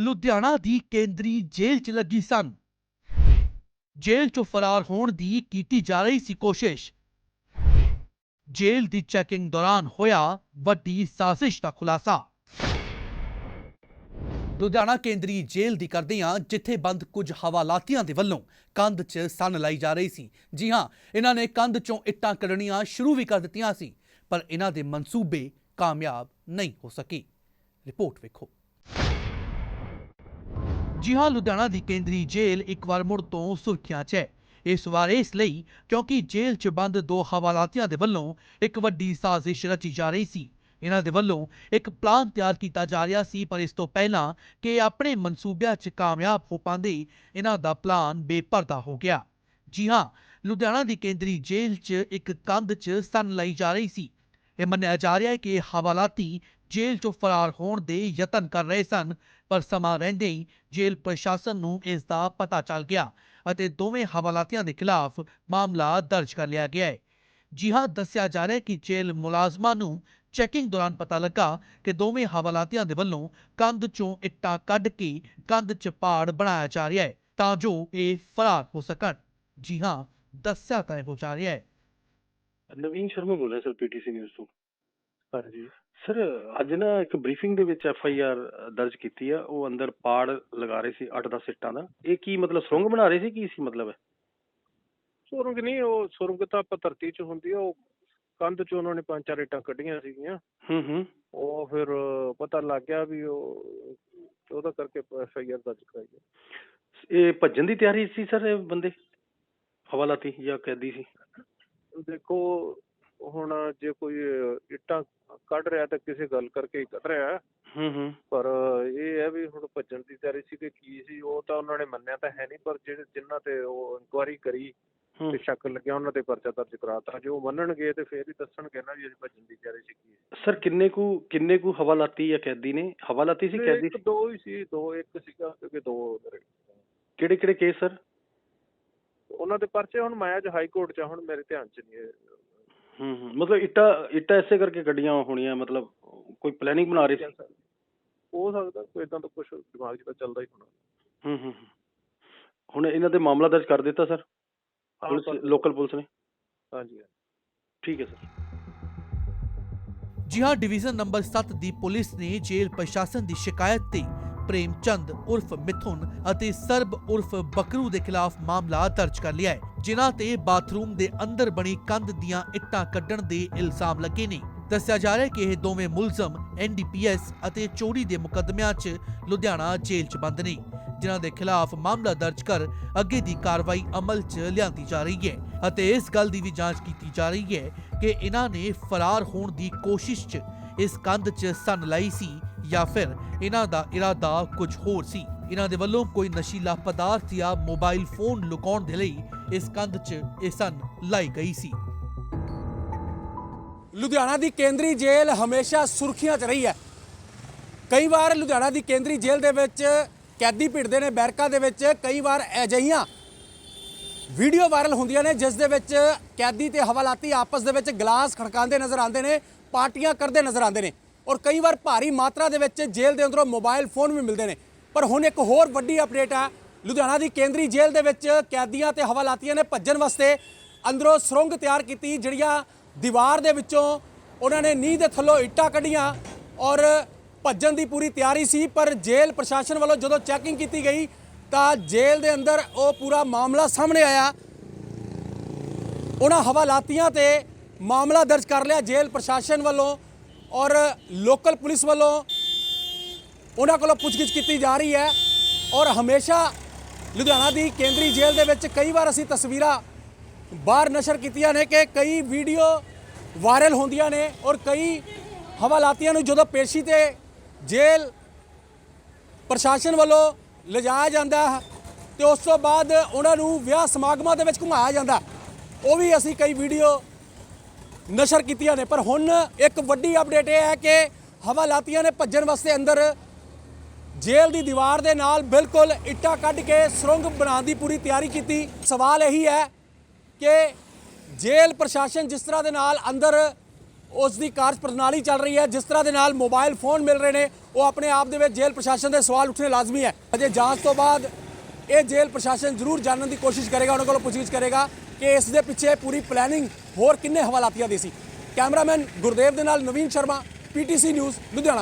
ਲੁਧਿਆਣਾ ਦੀ ਕੇਂਦਰੀ ਜੇਲ੍ਹ 'ਚ ਲੱਗੀ ਸਨ। ਜੇਲ੍ਹ 'ਚੋਂ ਫਰਾਰ ਹੋਣ ਦੀ ਕੀਤੀ ਜਾ ਰਹੀ ਸੀ ਕੋਸ਼ਿਸ਼। ਜੇਲ੍ਹ ਦੀ ਚੈਕਿੰਗ ਦੌਰਾਨ ਹੋਇਆ ਵੱਡੀ ਸਾਜ਼ਿਸ਼ ਦਾ ਖੁਲਾਸਾ। ਲੁਧਿਆਣਾ ਕੇਂਦਰੀ ਜੇਲ੍ਹ ਦੀ ਕਰਦਿਆਂ ਜਿੱਥੇ ਬੰਦ ਕੁਝ ਹਵਾਲਾਤੀਆਂ ਦੇ ਵੱਲੋਂ ਕੰਧ 'ਚ ਸੰਨ ਲਾਈ ਜਾ ਰਹੀ ਸੀ। ਜੀ ਹਾਂ, ਇਹਨਾਂ ਨੇ ਕੰਧ 'ਚੋਂ ਇੱਟਾਂ ਕੱਢਣੀਆਂ ਸ਼ੁਰੂ ਵੀ ਕਰ ਦਿੱਤੀਆਂ ਸੀ, ਪਰ ਇਹਨਾਂ ਦੇ ਮਨਸੂਬੇ ਕਾਮਯਾਬ ਨਹੀਂ ਹੋ ਸਕੇ। ਰਿਪੋਰਟ ਵੇਖੋ। ਜੀ ਹਾਂ ਲੁਧਿਆਣਾ ਦੀ ਕੇਂਦਰੀ ਜੇਲ੍ਹ ਇੱਕ ਵਾਰ ਮੁੜ ਤੋਂ ਸੁਰਖੀਆਂ 'ਚ ਹੈ। ਇਸ ਵਾਰ ਇਸ ਲਈ ਕਿਉਂਕਿ ਜੇਲ੍ਹ 'ਚ ਬੰਦ ਦੋ ਹਵਾਲਾਤੀਆਂ ਦੇ ਵੱਲੋਂ ਇੱਕ ਵੱਡੀ ਸਾਜ਼ਿਸ਼ ਰਚੀ ਜਾ ਰਹੀ ਸੀ। ਇਹਨਾਂ ਦੇ ਵੱਲੋਂ ਇੱਕ ਪਲਾਨ ਤਿਆਰ ਕੀਤਾ ਜਾ ਰਿਹਾ ਸੀ, ਪਰ ਇਸ ਤੋਂ ਪਹਿਲਾਂ ਕਿ ਆਪਣੇ ਮਨਸੂਬਿਆਂ 'ਚ ਕਾਮਯਾਬ ਹੋ ਪਾਉਂਦੇ ਇਹਨਾਂ ਦਾ ਪਲਾਨ ਬੇਪਰਦਾ ਹੋ ਗਿਆ। ਜੀ ਹਾਂ, ਲੁਧਿਆਣਾ ਦੀ ਕੇਂਦਰੀ ਜੇਲ੍ਹ 'ਚ ਇੱਕ ਕੰਧ 'ਚ ਸੰਨ ਲਈ ਜਾ ਰਹੀ ਸੀ। ਇਹ ਮੰਨਿਆ ਜਾ ਰਿਹਾ ਹੈ ਕਿ ਹਵਾਲਾਤੀ ਜੇਲ੍ਹ 'ਚੋਂ ਫਰਾਰ ਹੋਣ ਦੇ ਯਤਨ ਕਰ ਰਹੇ ਸਨ, ਪਰ ਸਮਾਂ ਰਹਿੰਦੇ ਹੀ ਜੇਲ੍ਹ ਪ੍ਰਸ਼ਾਸਨ ਨੂੰ ਇਸ ਦਾ ਪਤਾ ਚੱਲ ਗਿਆ ਅਤੇ ਦੋਵੇਂ ਹਵਾਲਾਤੀਆਂ ਦੇ ਖਿਲਾਫ ਮਾਮਲਾ ਦਰਜ ਕਰ ਲਿਆ ਗਿਆ ਹੈ। ਜੀ ਹਾਂ, ਦੱਸਿਆ ਜਾ ਰਿਹਾ ਹੈ ਕਿ ਜੇਲ੍ਹ ਮੁਲਾਜ਼ਮਾਂ ਨੂੰ ਚੈਕਿੰਗ ਦੌਰਾਨ ਪਤਾ ਲੱਗਾ ਕਿ ਦੋਵੇਂ ਹਵਾਲਾਤੀਆਂ ਦੇ ਵੱਲੋਂ ਕੰਧ 'ਚੋਂ ਇੱਟਾਂ ਕੱਢ ਕੇ ਕੰਧ 'ਚ ਪਾੜ ਬਣਾਇਆ ਜਾ ਰਿਹਾ ਹੈ ਤਾਂ ਜੋ ਇਹ ਫਰਾਰ ਹੋ ਸਕਣ। ਜੀ ਹਾਂ, ਦੱਸਿਆ ਤਾਂ ਇਹੋ ਜਾ ਰਿਹਾ ਹੈ। ਨਵੀਨ ਸ਼ਰਮਾ ਬੋਲ ਰਿਹਾ ਸਰ ਪੀਟੀਸੀ ਨਿਊਜ਼ ਤੋਂ। ਹਾਂਜੀ। ਸਰ ਅੱਜ ਨਾ ਇੱਕ ਬਰੀਫਿੰਗ ਦੇ ਵਿੱਚ ਐਫ ਆਈ ਆਰ ਦਰਜ ਕੀਤੀ ਆ ਉਹ ਅੰਦਰ ਪਾੜ ਲਗਾ ਰਹੇ ਸੀ 8-10 ਇੱਟਾਂ ਦਾ। ਇਹ ਕੀ ਮਤਲਬ ਸੁਰੰਗ ਬਣਾ ਰਹੇ ਸੀ ਕੀ ਸੀ ਮਤਲਬ ਸੁਰੰਗ ਨਹੀਂ ਉਹ ਸੁਰੰਗ ਤਾਂ ਆਪਾਂ ਧਰਤੀ 'ਚ ਹੁੰਦੀ ਆ ਉਹ ਕੰਧ 'ਚ ਉਹਨਾਂ ਨੇ ਪੰਜ ਚਾਰ ਇੱਟਾਂ ਕੱਢੀਆਂ ਸੀਗੀਆਂ। ਹੂੰ ਹੂੰ। ਉਹ ਫਿਰ ਪਤਾ ਲੱਗ ਗਿਆ ਵੀ ਉਹ ਉਹਦਾ ਕਰਕੇ ਐਫ ਆਈ ਆਰ ਦਰਜ ਕਰਾਈ ਹੈ। ਇਹ ਭੱਜਣ ਦੀ ਤਿਆਰੀ ਸੀ ਸਰ ਇਹ ਬੰਦੇ? ਹਵਾਲਾਤੀ ਜਾਂ ਕੈਦੀ ਸੀ? ਦੇਖੋ ਹੁਣ ਜੇ ਕੋਈ ਇੱਟਾਂ ਕੱਢ ਰਿਹਾ ਤਾਂ ਕਿਸੇ ਗੱਲ ਕਰਕੇ ਹੀ ਕੱਢ ਰਿਹਾ। ਹੂੰ ਹੂੰ। ਪਰ ਇਹ ਹੈ ਵੀ ਹੁਣ ਭੱਜਣ ਦੀ ਤਿਆਰੀ ਸੀ ਕਿ ਕੀ ਸੀ ਉਹ ਤਾਂ ਉਹਨਾਂ ਨੇ ਮੰਨਿਆ ਤਾਂ ਹੈ ਨਹੀਂ ਪਰ ਜਿਹੜੇ ਜਿਨ੍ਹਾਂ ਤੇ ਉਹ ਇਨਕੁਆਰੀ ਕਰੀ ਤੇ ਸ਼ੱਕ ਲੱਗਿਆ ਉਹਨਾਂ ਤੇ ਪਰਚਾ ਦਰਜ ਕਰਾਤਾ। ਜੋ ਮੰਨਣਗੇ ਤੇ ਫੇਰ ਹੀ ਦੱਸਣਗੇ ਨਾ ਵੀ ਅਸੀਂ ਭੱਜਣ ਦੀ ਤਿਆਰੀ ਸੀ ਕੀ। ਸਰ ਕਿੰਨੇ ਕੁ ਕਿੰਨੇ ਕੁ ਹਵਾਲਾਤੀ ਜਾਂ ਕੈਦੀ ਨੇ? ਹਵਾਲਾਤੀ ਸੀ ਕੈਦੀ ਇੱਕ ਦੋ ਹੀ ਸੀ ਦੋ ਇੱਕ ਸੀਗਾ ਕਿ ਦੋ ਮੇਰੇ। ਕਿਹੜੇ ਕਿਹੜੇ ਕੇਸ ਸਰ? ਉਹਨਾਂ ਦੇ ਪਰਚੇ ਹੁਣ ਮੈਂ ਅੱਜ ਹਾਈ ਕੋਰਟ 'ਚ ਹੁਣ ਮੇਰੇ ਧਿਆਨ 'ਚ ਨਹੀਂ ਹੈ ਹੂੰ ਹੂੰ। ਮਤਲਬ ਇੱਟਾਂ ਇੱਟਾਂ ਐਸੇ ਕਰਕੇ ਕੱਢੀਆਂ ਹੋਣੀਆਂ ਮਤਲਬ ਕੋਈ ਪਲੈਨਿੰਗ ਬਣਾ ਰਹੇ ਸੀ? ਹੋ ਸਕਦਾ ਕੋਈ ਇਦਾਂ ਤਾਂ ਕੁਝ ਦਿਮਾਗ 'ਚ ਤਾਂ ਚੱਲਦਾ ਹੀ ਹੋਣਾ। ਹੂੰ ਹੂੰ ਹੂੰ। ਹੁਣ ਇਹਨਾਂ ਤੇ ਮਾਮਲਾ ਦਰਜ ਕਰ ਦਿੱਤਾ ਸਰ? ਹਾਂ, ਪੁਲਿਸ ਲੋਕਲ ਪੁਲਿਸ ਨੇ? ਹਾਂਜੀ ਠੀਕ ਹੈ ਸਰ। ਜੀ ਹਾਂ ਡਿਵੀਜ਼ਨ ਨੰਬਰ 7 ਦੀ ਪੁਲਿਸ ਨੇ ਜੇਲ੍ਹ ਪ੍ਰਸ਼ਾਸਨ ਦੀ ਸ਼ਿਕਾਇਤ ਤੇ ਪ੍ਰੇਮ ਚੰਦ ਉਰਫ ਮਿਥੁਨ ਅਤੇ ਸਰਬ ਉਰਫ ਬਕਰੂ ਦੇ ਖਿਲਾਫ ਮਾਮਲਾ ਦਰਜ ਕਰ ਲਿਆ ਹੈ, ਜਿਨ੍ਹਾਂ ਤੇ ਬਾਥਰੂਮ ਦੇ ਅੰਦਰ ਬਣੀ ਕੰਧ ਦੀਆਂ ਇੱਟਾਂ ਕੱਢਣ ਦੇ ਇਲਜ਼ਾਮ ਲੱਗੇ ਨੇ। ਦੱਸਿਆ ਜਾ ਰਿਹਾ ਹੈ ਕਿ ਇਹ ਦੋਵੇਂ ਮੁਲਜ਼ਮ ਐਨਡੀਪੀਐਸ ਅਤੇ ਚੋਰੀ ਦੇ ਮੁਕੱਦਮਿਆਂ 'ਚ ਲੁਧਿਆਣਾ ਜੇਲ੍ਹ 'ਚ ਬੰਦ ਨੇ, ਜਿਨ੍ਹਾਂ ਦੇ ਖਿਲਾਫ ਮਾਮਲਾ ਦਰਜ ਕਰ ਅੱਗੇ ਦੀ ਕਾਰਵਾਈ ਅਮਲ 'ਚ ਲਿਆਂਦੀ ਜਾ ਰਹੀ ਹੈ ਅਤੇ ਇਸ ਗੱਲ ਦੀ ਵੀ ਜਾਂਚ ਕੀਤੀ ਜਾ ਰਹੀ ਹੈ ਕਿ ਇਹਨਾਂ ਨੇ ਫਰਾਰ ਹੋਣ ਦੀ ਕੋਸ਼ਿਸ਼ 'ਚ ਇਸ ਕੰਧ 'ਚ ਸੰਨ ਲਾਈ ਸੀ ਜਾਂ ਫਿਰ ਇਹਨਾਂ ਦਾ ਇਰਾਦਾ ਕੁਝ ਹੋਰ ਸੀ। ਇਹਨਾਂ ਦੇ ਵੱਲੋਂ ਕੋਈ ਨਸ਼ੀਲਾ ਪਦਾਰਥ ਜਾਂ ਮੋਬਾਈਲ ਫੋਨ ਲੁਕਾਉਣ ਦੇ ਲਈ ਇਸ ਕੰਧ 'ਚ ਇਹ ਸੰਨ ਲਾਈ ਗਈ ਸੀ। ਲੁਧਿਆਣਾ ਦੀ ਕੇਂਦਰੀ ਜੇਲ੍ਹ ਹਮੇਸ਼ਾ ਸੁਰਖੀਆਂ 'ਚ ਰਹੀ ਹੈ। ਕਈ ਵਾਰ ਲੁਧਿਆਣਾ ਦੀ ਕੇਂਦਰੀ ਜੇਲ੍ਹ ਦੇ ਵਿੱਚ ਕੈਦੀ ਭਿੜਦੇ ਨੇ, ਬੈਰਕਾਂ ਦੇ ਵਿੱਚ ਕਈ ਵਾਰ ਅਜਿਹੀਆਂ ਵੀਡੀਓ ਵਾਇਰਲ ਹੁੰਦੀਆਂ ਨੇ, ਜਿਸ ਦੇ ਵਿੱਚ ਕੈਦੀ ਤੇ ਹਵਾਲਾਤੀ ਆਪਸ ਦੇ ਵਿੱਚ ਗਲਾਸ ਖੜਕਾਉਂਦੇ ਨਜ਼ਰ ਆਉਂਦੇ ਨੇ, ਪਾਰਟੀਆਂ ਕਰਦੇ ਨਜ਼ਰ ਆਉਂਦੇ ਨੇ। ਔਰ ਕਈ ਵਾਰ ਭਾਰੀ ਮਾਤਰਾ ਦੇ ਵਿੱਚ ਜੇਲ੍ਹ ਦੇ ਅੰਦਰੋਂ ਮੋਬਾਈਲ ਫੋਨ ਵੀ ਮਿਲਦੇ ਨੇ। ਪਰ ਹੁਣ ਇੱਕ ਹੋਰ ਵੱਡੀ ਅਪਡੇਟ ਹੈ ਲੁਧਿਆਣਾ ਦੀ ਕੇਂਦਰੀ ਜੇਲ੍ਹ ਦੇ ਵਿੱਚ ਕੈਦੀਆਂ ਤੇ ਹਵਾਲਾਤੀਆਂ ਨੇ ਭੱਜਣ ਵਾਸਤੇ ਅੰਦਰੋਂ ਸੁਰੰਗ ਤਿਆਰ ਕੀਤੀ, ਜਿਹੜੀਆਂ ਦੀਵਾਰ ਦੇ ਵਿੱਚੋਂ ਉਹਨਾਂ ਨੇ ਨੀਂਹ ਦੇ ਥੱਲੋਂ ਇੱਟਾਂ ਕੱਢੀਆਂ ਔਰ ਭੱਜਣ ਦੀ ਪੂਰੀ ਤਿਆਰੀ ਸੀ। ਪਰ ਜੇਲ੍ਹ ਪ੍ਰਸ਼ਾਸਨ ਵੱਲੋਂ ਜਦੋਂ ਚੈਕਿੰਗ ਕੀਤੀ ਗਈ, ਤਾਂ ਜੇਲ੍ਹ ਦੇ ਅੰਦਰ ਉਹ ਪੂਰਾ ਮਾਮਲਾ ਸਾਹਮਣੇ ਆਇਆ। ਉਹਨਾਂ ਹਵਾਲਾਤੀਆਂ ਤੇ ਮਾਮਲਾ ਦਰਜ ਕਰ ਲਿਆ। ਜੇਲ੍ਹ ਪ੍ਰਸ਼ਾਸਨ ਵੱਲੋਂ ਔਰ ਲੋਕਲ ਪੁਲਿਸ ਵੱਲੋਂ ਉਹਨਾਂ ਕੋਲੋਂ ਪੁੱਛਗਿੱਛ ਕੀਤੀ ਜਾ ਰਹੀ ਹੈ ਔਰ ਹਮੇਸ਼ਾ ਲੁਧਿਆਣਾ ਦੀ ਕੇਂਦਰੀ ਜੇਲ੍ਹ ਦੇ ਵਿੱਚ ਕਈ ਵਾਰ ਅਸੀਂ ਤਸਵੀਰਾਂ ਬਾਹਰ ਨਸ਼ਰ ਕੀਤੀਆਂ ਨੇ ਕਿ ਕਈ ਵੀਡੀਓ ਵਾਇਰਲ ਹੁੰਦੀਆਂ ਨੇ ਔਰ ਕਈ ਹਵਾਲਾਤੀਆਂ ਨੂੰ ਜਦੋਂ ਪੇਸ਼ੀ ਤੇ ਜੇਲ੍ਹ ਪ੍ਰਸ਼ਾਸਨ ਵੱਲੋਂ ਲਿਜਾਇਆ ਜਾਂਦਾ ਹੈ ਤੇ ਉਸ ਤੋਂ ਬਾਅਦ ਉਹਨਾਂ ਨੂੰ ਵਿਆਹ ਸਮਾਗਮਾਂ ਦੇ ਵਿੱਚ ਘੁਮਾਇਆ ਜਾਂਦਾ ਉਹ ਵੀ ਅਸੀਂ ਕਈ ਵੀਡੀਓ ਨਸ਼ਰ ਕੀਤੀਆਂ ਨੇ। ਪਰ ਹੁਣ ਇੱਕ ਵੱਡੀ ਅਪਡੇਟ ਇਹ ਹੈ ਕਿ ਹਵਾਲਾਤੀਆਂ ਨੇ ਭੱਜਣ ਵਾਸਤੇ ਅੰਦਰ ਜੇਲ੍ਹ ਦੀ ਦੀਵਾਰ ਦੇ ਨਾਲ ਬਿਲਕੁਲ ਇੱਟਾਂ ਕੱਢ ਕੇ ਸੁਰੰਗ ਬਣਾਉਣ ਦੀ ਪੂਰੀ ਤਿਆਰੀ ਕੀਤੀ। ਸਵਾਲ ਇਹੀ ਹੈ ਕਿ ਜੇਲ੍ਹ ਪ੍ਰਸ਼ਾਸਨ ਜਿਸ ਤਰ੍ਹਾਂ ਦੇ ਨਾਲ ਅੰਦਰ ਉਸ ਦੀ ਕਾਰਜ ਪ੍ਰਣਾਲੀ ਚੱਲ ਰਹੀ ਹੈ, ਜਿਸ ਤਰ੍ਹਾਂ ਦੇ ਨਾਲ ਮੋਬਾਈਲ ਫੋਨ ਮਿਲ ਰਹੇ ਨੇ, ਉਹ ਆਪਣੇ ਆਪ ਦੇ ਵਿੱਚ ਜੇਲ੍ਹ ਪ੍ਰਸ਼ਾਸਨ ਦੇ ਸਵਾਲ ਉੱਠਣੇ ਲਾਜ਼ਮੀ ਹੈ। ਅਜੇ ਜਾਂਚ ਤੋਂ ਬਾਅਦ ਇਹ ਜੇਲ੍ਹ ਪ੍ਰਸ਼ਾਸਨ ਜ਼ਰੂਰ ਜਾਣਨ ਦੀ ਕੋਸ਼ਿਸ਼ ਕਰੇਗਾ, ਉਹਨਾਂ ਕੋਲੋਂ ਪੁੱਛਗਿੱਛ ਕਰੇਗਾ ਕਿ ਇਸ ਦੇ ਪਿੱਛੇ ਪੂਰੀ ਪਲੈਨਿੰਗ ਹੋਰ ਕਿੰਨੇ ਹਵਾਲਾਤੀਆਂ ਦੀ ਸੀ। ਕੈਮਰਾਮੈਨ ਗੁਰਦੇਵ ਦੇ ਨਾਲ ਨਵੀਨ ਸ਼ਰਮਾ ਪੀਟੀਸੀ ਨਿਊਜ਼ ਲੁਧਿਆਣਾ।